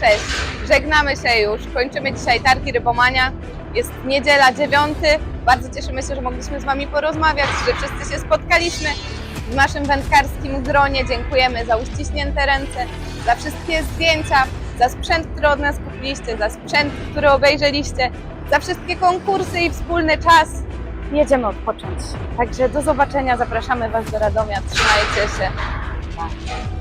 cześć. Żegnamy się już. Kończymy dzisiaj targi Rybomania. Jest niedziela 9. Bardzo cieszymy się, że mogliśmy z Wami porozmawiać, że wszyscy się spotkaliśmy w naszym wędkarskim gronie. Dziękujemy za uściśnięte ręce, za wszystkie zdjęcia, za sprzęt, który od nas kupiliście, za sprzęt, który obejrzeliście, za wszystkie konkursy i wspólny czas. Jedziemy odpocząć. Także do zobaczenia. Zapraszamy Was do Radomia. Trzymajcie się. Pa.